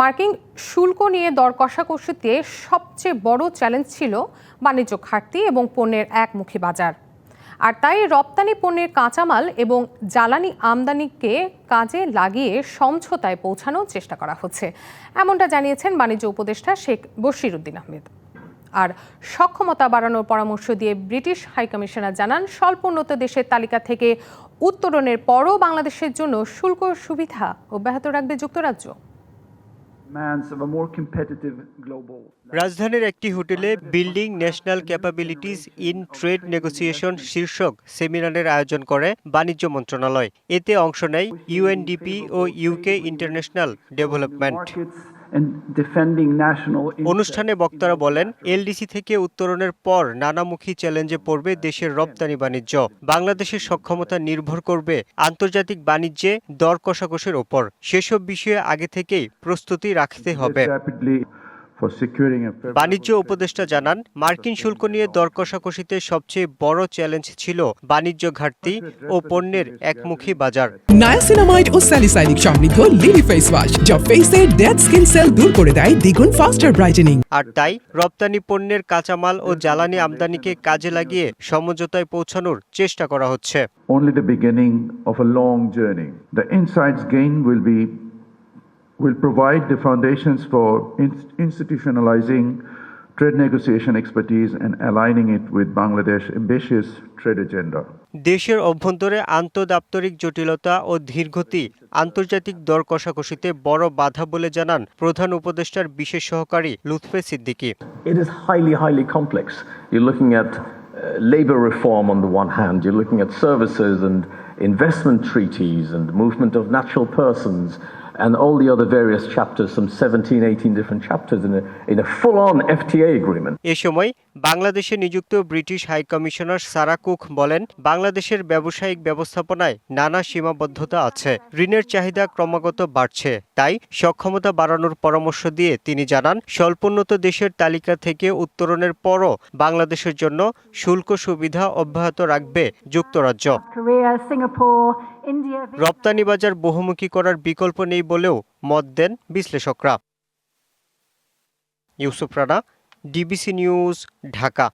মার্কিন শুল্ক নিয়ে দর কষাকষিতে সবচেয়ে বড় চ্যালেঞ্জ ছিল বাণিজ্য ঘাটতি এবং পণ্যের একমুখী বাজার। আর তাই রপ্তানি পণ্যের কাঁচামাল এবং জ্বালানি আমদানিকে কাজে লাগিয়ে সমঝোতায় পৌঁছানোর চেষ্টা করা হচ্ছে। এমনটা জানিয়েছেন বাণিজ্য উপদেষ্টা শেখ বশির উদ্দিন আহমেদ। আর সক্ষমতা বাড়ানোর পরামর্শ দিয়ে ব্রিটিশ হাইকমিশনার জানান স্বল্পোন্নত দেশের তালিকা থেকে উত্তরণের পরও বাংলাদেশের জন্য শুল্ক সুবিধা অব্যাহত রাখবে যুক্তরাজ্য। রাজধানীর একটি হোটেলে building national capabilities in trade negotiation শীর্ষক সেমিনারের আয়োজন করে বাণিজ্য মন্ত্রণালয়। এতে অংশ নেয় ইউএনডিপি ও ইউকে ইন্টারন্যাশনাল ডেভেলপমেন্ট। অনুষ্ঠানে বক্তারা বলেন এলডিসি থেকে উত্তরণের পর নানামুখী চ্যালেঞ্জে পড়বে দেশের রপ্তানি বাণিজ্য। বাংলাদেশের সক্ষমতা নির্ভর করবে আন্তর্জাতিক বাণিজ্যে দর কষাকষের ওপর। সেসব বিষয়ে আগে থেকেই প্রস্তুতি রাখতে হবে। বাণিজ্য উপদেষ্টা জানান মার্কিন শুল্ক নিয়ে দর কষাকষিতে সবচেয়ে বড় চ্যালেঞ্জ ছিল বাণিজ্য ঘাটতি ও পণ্যের একমুখী বাজার। নায়াসিনামাইড ও স্যালিসাইনিক সমৃদ্ধ লিলি ফেস ওয়াশ যা ফেসের ডেড স্কিন সেল দূর করে দেয় দ্বিগুণ ফাস্টার ব্রাইটেনিং আর তাই রপ্তানি পণ্যের কাঁচামাল ও জ্বালানি আমদানিকে কাজে লাগিয়ে সমঝোতায় পৌঁছানোর চেষ্টা করা হচ্ছে। Only the beginning of a long journey. The insights gained will be will provide the foundations for in- institutionalizing trade negotiation expertise and aligning it with Bangladesh's ambitious trade agenda. দেশের অভ্যন্তরে আন্তদাপ্তরিক জটিলতা ও ধীরগতি আন্তর্জাতিক দর কষাকষিতে বড় বাধা বলে জানান প্রধান উপদেষ্টার বিশেষ সহকারী Lutfe Siddiqui it is highly highly complex you looking at labour reform on the one hand you looking at services and investment treaties and movement of natural persons and all the other various chapters, some 17, 18 different chapters in a, in a full on FTA agreement. এ সময় বাংলাদেশে নিযুক্ত British high commissioner সারা Cooke বলেন বাংলাদেশের ব্যবসায়িক ব্যবস্থাপনায় নানা সীমাবদ্ধতা আছে ঋণের চাহিদা ক্রমাগত বাড়ছে তাই সক্ষমতা বাড়ানোর পরামর্শ দিয়ে তিনি জানান স্বল্পোন্নত দেশের তালিকা থেকে উত্তরণের পরও বাংলাদেশের জন্য শুল্ক সুবিধা অব্যাহত রাখবে যুক্তরাজ্য। রপ্তানি বাজার বহুমুখী করার বিকল্প নেই বলেও মত দেন বিশ্লেষকরা। Yousuf Rana DBC news Dhaka.